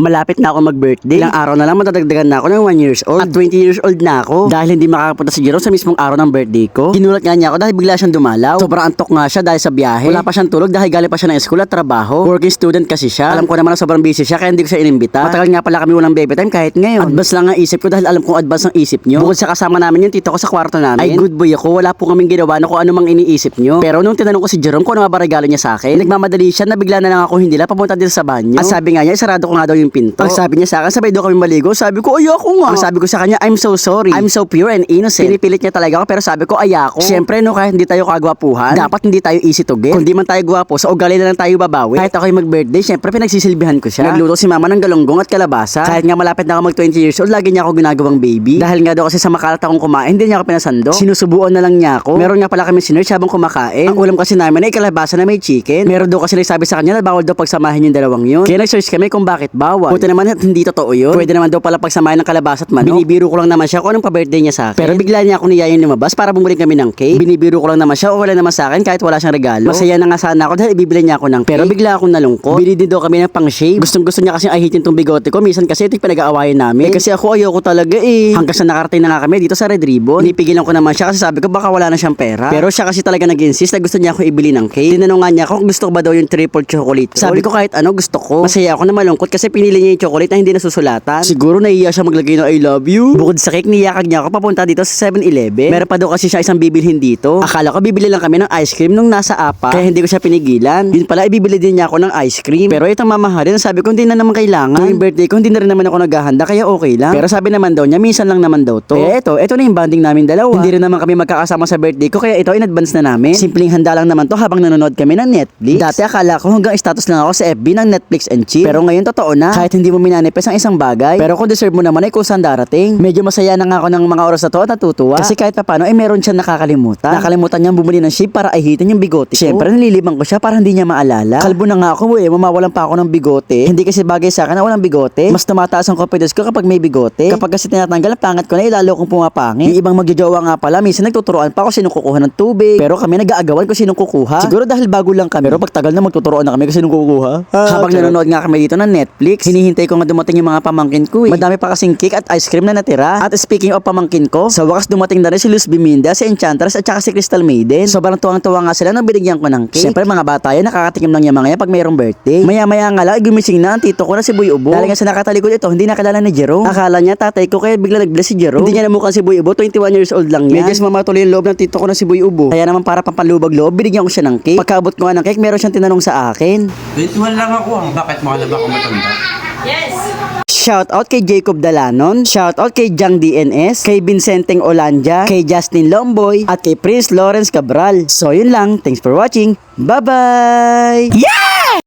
Malapit na ako mag-birthday. Ilang araw na lang matadagdagan na ako ng 1 years old. At 20 years old na ako. Dahil hindi makakapunta si Jerome sa mismong araw ng birthday ko. Ginulat nga niya ako dahil bigla siyang dumalaw. Sobrang antok nga siya dahil sa biyahe. Wala pa siyang tulog dahil galing pa siya ng school at trabaho. Working student kasi siya. Alam ko naman na sobrang busy siya kaya hindi ko siya inimbita. Matagal nga pala kami walang baby time kahit ngayon. Advance lang ang isip ko dahil alam kong advance ang isip nyo. Bukod sa kasama namin yung tito ko sa kwarto namin. Ay good boy ako. Wala po kaming ginawa na kung ano mang iniisip nyo. Pero nung tinanong ko si Jerome kung ano ba regalo niya sa akin, nagmamadali siya na bigla na lang ako hindi lang papunta dito sa banyo. At sabi nga niya, sarado ko nga daw yung pinto. Pag sabi niya sa akin, sabay daw kami maligo. Sabi ko, ayoko nga. Ang sabi ko sa kanya, I'm so sorry. I'm so pure and innocent. Pinipilit niya talaga ako pero sabi ko, ayako. Siyempre no, kahit hindi tayo kagwapuhan, dapat hindi tayo easy to get. Kung di man tayo gwapo, sa ugali na lang tayo babawi. Kahit ako'y mag-birthday, siyempre pinagsisilbihan ko siya. Nagluto si mama ng galunggong at kalabasa. Kahit nga malapit na ako mag 20 years old, lagi niya ako ginagawang baby. Dahil nga daw kasi sa makalat akong kumain, hindi niya ako pinasando. Sinusubuan na lang niya ako. Meron nga pala kami sinerch habang kumakain. Ang ulam kasi namin ay kalabasa na may chicken. Meron daw kasi nagsabi sa kanya na bawal daw pagsamahin yung dalawang yun. Kaya nag-search kami kung bakit bawal. Buti naman at hindi totoo yun. Pwede naman daw pala pagsamahin ng kalabasa at manok. Binibiro ko lang naman siya kung anong pa-birthday niya sa akin. Pero bigla niya ako niyayin lumabas para bumili kami ng cake. Binibiro ko lang naman siya o wala naman sa akin kahit wala siyang regalo. Masaya na nga sana ako dahil ibibili niya ako ng cake. Pero bigla akong nalungkot. Bili din daw kami ng pang shave. Gustong gusto niya kasi ahitin tong bigote ko. Minsan kasi ito yung pinag-aawayan namin. Eh, kasi ako ayoko talaga eh. Hanggang sa nakarating na nga kami dito sa Red Ribbon. Pinipigilan ko naman siya kasi sabi ko baka wala na siyang pera. Pero siya kasi talaga nag-insist na gusto niya ako ibili ng cake. Tinanong nga niya ako kung gusto ko ba daw yung triple chocolate. Sabi ko kahit ano gusto ko. Masaya ako na malungkot kasi pinili niya yung chocolate na hindi nasusulatan. Siguro naiiya siya maglagay ng I love you. Bukod sa cake, niyakag niya ako papunta dito sa 7-Eleven. Meron pa daw kasi siya isang bibilhin dito. Akala ko bibili lang kami ng ice cream nung nasa apa. Kaya hindi ko siya pinigilan. Yun pala, ibibili din niya ako ng ice cream. Pero itong mamahalin, sabi ko hindi na naman kailangan. Tuwing birthday ko, hindi na rin naman ako naghahanda, kaya okay lang. Pero sabi naman daw niya, minsan lang naman daw to. Eh ito, ito na yung banding namin dalawa. Hindi rin naman kami magkakasama sa birthday ko, kaya ito in advance na namin. Simpleng handa lang naman to habang nanonood kami ng Netflix. Dati akala ko hanggang status lang ako sa FB ng Netflix and chill. Pero ngayon totoo na. Kahit hindi mo minanipes ang isang bagay. Pero kung deserve mo naman ay kung saan darating. Medyo masaya na nga ako ng mga oras na to at natutuwa. Kasi kahit pa paano ay meron siya nakakalimutan. Nakalimutan niyang bumili ng shape para ahitin yung bigote ko. Siyempre nililibang ko siya para hindi niya maalala. Kalbo na nga ako eh, mamawalan pa ako ng bigote. Hindi kasi bagay sa akin na walang bigote. Mas tumataas ang confidence ko kapag may bigote. Kapag kasi tinatanggal ang pangat ko na ilalo kong pumapangit. Yung ibang magjojowa nga pala, minsan nagtuturoan pa ako sino kukuha ng tubig. Pero kami nag-aagawan kung sino kukuha. Siguro dahil bago lang kami. Pero pag tagal na magtuturoan na kami kung sino kukuha. Habang nanonood nga kami dito ng Netflix, hinihintay ko nga dumating yung mga pamangkin ko eh. Madami pa kasing cake at ice cream na natira. At speaking of pamangkin ko, sa wakas dumating na rin si Luz Biminda, si Enchantress at saka si Crystal Maiden. Sobrang tuwang-tuwa nga sila nang binigyan ko ng cake. Siyempre mga bata yan, nakakatikim lang yung mga yan pag mayroong birthday. Maya-maya nga lang, gumising na ang tito ko na si Boy Ubo. Dahil nga sa nakatalikod ito, hindi nakilala ni Jerome. Akala niya tatay ko kaya bigla nag-bless si Jerome. Hindi niya namukhang si Boy Ubo, 21 years old lang yan. Medyo mamatuloy yung loob ng tito ko na si Boy Ubo. Kaya naman para pampalubag loob, binigyan ko siya ng cake. Pagkaabot ko nga ng cake, meron siyang tinanong sa akin. 21 lang ako ah. Bakit mahal ba ako matanda? Shout out kay Jacob Dalanon, shout out kay Jang DNS, kay Vincenteng Olanja, kay Justin Lomboy, at kay Prince Lawrence Cabral. So yun lang, thanks for watching. Bye-bye! Yeah!